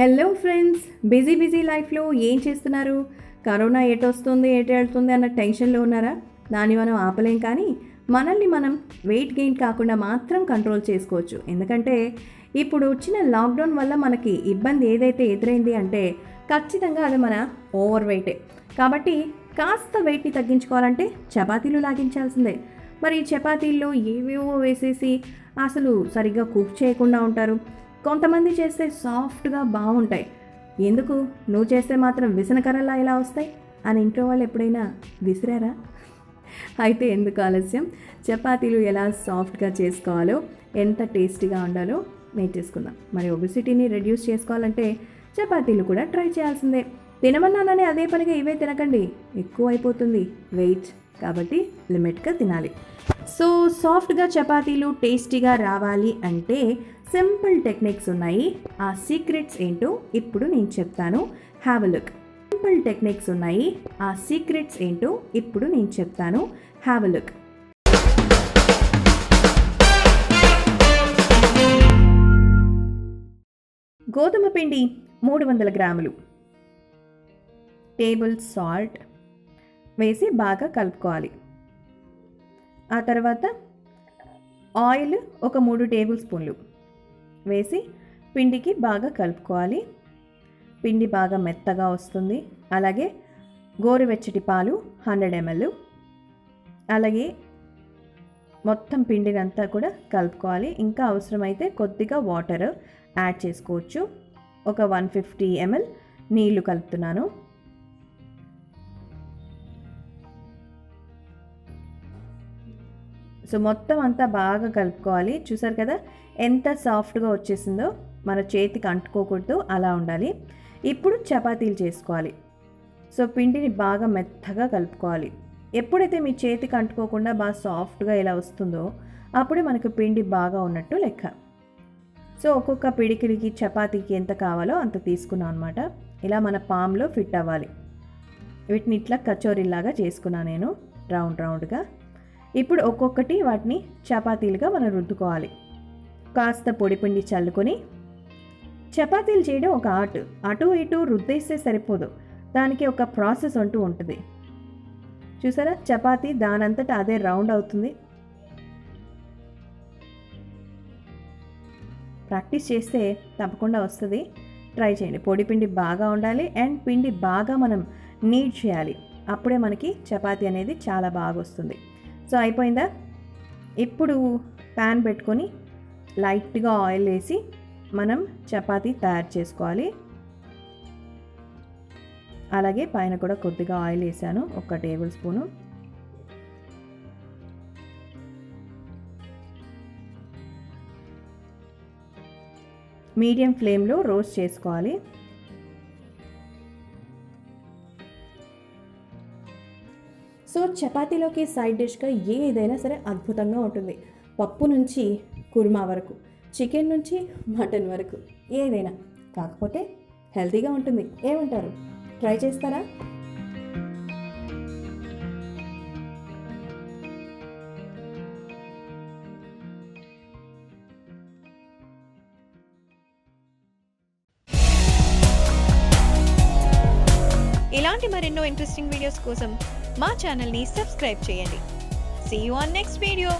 Hello friends busy busy లైఫ్లో ఏం చేస్తున్నారు? కరోనా ఎటు వస్తుంది ఎటు వెళ్తుంది అన్న టెన్షన్లో ఉన్నారా? దాన్ని మనం ఆపలేం కానీ మనల్ని మనం వెయిట్ గెయిన్ కాకుండా మాత్రం కంట్రోల్ చేసుకోవచ్చు. ఎందుకంటే ఇప్పుడు వచ్చిన లాక్డౌన్ వల్ల మనకి ఇబ్బంది ఏదైతే ఎదురైంది అంటే ఖచ్చితంగా అది మన ఓవర్ వెయిటే కాబట్టి కాస్త వెయిట్ని తగ్గించుకోవాలంటే చపాతీలు లాగించాల్సిందే. మరి చపాతీల్లో ఏవేవో వేసేసి అసలు సరిగ్గా కుక్ చేయకుండా ఉంటారు. కొంతమంది చేస్తే సాఫ్ట్గా బాగుంటాయి ఎందుకు? నువ్వు చేస్తే మాత్రం విసనకర్రలా ఇలా వస్తాయి? అని ఇంట్లో వాళ్ళు ఎప్పుడైనా విసిరారా? అయితే ఎందుకు ఆలస్యం? చపాతీలు ఎలా సాఫ్ట్గా చేసుకోవాలో ఎంత టేస్టీగా ఉండాలో నేర్చేసుకుందాం. మరి ఒబిసిటీని రెడ్యూస్ చేసుకోవాలంటే చపాతీలు కూడా ట్రై చేయాల్సిందే. తినమన్నానని అదే పనిగా ఇవే తినకండి. ఎక్కువ అయిపోతుంది. వెయిట్ కాబట్టి లిమిట్గా తినాలి. సో సాఫ్ట్గా చపాతీలు టేస్టీగా రావాలి అంటే సింపుల్ టెక్నిక్స్ ఉన్నాయి. ఆ సీక్రెట్స్ ఏంటో ఇప్పుడు నేను చెప్తాను. హ్యావ్ లుక్ సింపుల్ టెక్నిక్స్ ఉన్నాయి. ఆ సీక్రెట్స్ ఏంటో ఇప్పుడు నేను చెప్తాను. హ్యావ్ లుక్ గోధుమ పిండి మూడు వందల గ్రాములు. టేబుల్ సాల్ట్ వేసి బాగా కలుపుకోవాలి. ఆ తర్వాత ఆయిల్ ఒక మూడు టేబుల్ స్పూన్లు. వేసి పిండికి బాగా కలుపుకోవాలి. పిండి బాగా మెత్తగా వస్తుంది. అలాగే గోరువెచ్చటి పాలు హండ్రెడ్ ఎంఎల్. అలాగే మొత్తం పిండినంతా కూడా కలుపుకోవాలి. ఇంకా అవసరమైతే కొద్దిగా వాటర్ యాడ్ చేసుకోవచ్చు. ఒక వన్ ఫిఫ్టీ ఎంఎల్ నీళ్ళు కలుపుతున్నాను. సో మొత్తం అంతా బాగా కలుపుకోవాలి. చూసారు కదా? ఎంత సాఫ్ట్గా వచ్చేసిందో మన చేతికి అంటుకోకూడదు అలా ఉండాలి. ఇప్పుడు చపాతీలు చేసుకోవాలి. సో పిండిని బాగా మెత్తగా కలుపుకోవాలి. ఎప్పుడైతే మీ చేతికి అంటుకోకుండా బాగా సాఫ్ట్గా ఇలా వస్తుందో అప్పుడే మనకు పిండి బాగా ఉన్నట్టు లెక్క. సో ఒక్కొక్క పిడికిడికి చపాతీకి ఎంత కావాలో అంత తీసుకున్నాం అనమాట ఇలా మన పామ్లో ఫిట్ అవ్వాలి. వీటిని ఇట్లా కచోరీలాగా చేసుకున్నాను నేను రౌండ్ రౌండ్గా. ఇప్పుడు ఒక్కొక్కటి వాటిని చపాతీలుగా మనం రుద్దుకోవాలి. కాస్త పొడిపిండి చల్లుకొని చపాతీలు చేయడం ఒక ఆర్ట్. అటు ఇటు రుద్దేస్తే సరిపోదు. దానికి ఒక ప్రాసెస్ అంటూ ఉంటుంది. చూసారా? చపాతీ దానంతట అదే రౌండ్ అవుతుంది. ప్రాక్టీస్ చేస్తే తప్పకుండా వస్తుంది. ట్రై చేయండి. పొడి పిండి బాగా ఉండాలి అండ్ పిండి బాగా మనం నీడ్ చేయాలి. అప్పుడే మనకి చపాతీ అనేది చాలా బాగా వస్తుంది. సో అయిపోయిందా? ఇప్పుడు ప్యాన్ పెట్టుకొని లైట్గా ఆయిల్ వేసి మనం చపాతీ తయారు చేసుకోవాలి. అలాగే పైన కూడా కొద్దిగా ఆయిల్ వేసాను ఒక టేబుల్ స్పూను. మీడియం ఫ్లేమ్లో రోస్ట్ చేసుకోవాలి. సో చపాతీలోకి సైడ్ డిష్గా ఏదైనా సరే అద్భుతంగా ఉంటుంది. పప్పు నుంచి కుర్మా వరకు చికెన్ నుంచి మటన్ వరకు ఏదైనా. కాకపోతే హెల్తీగా ఉంటుంది. ఏమంటారు? ట్రై చేస్తారా? ఇలాంటి మరెన్నో ఇంట్రెస్టింగ్ వీడియోస్ కోసం మా ఛానల్ని సబ్స్క్రైబ్ చేయండి. See you on next video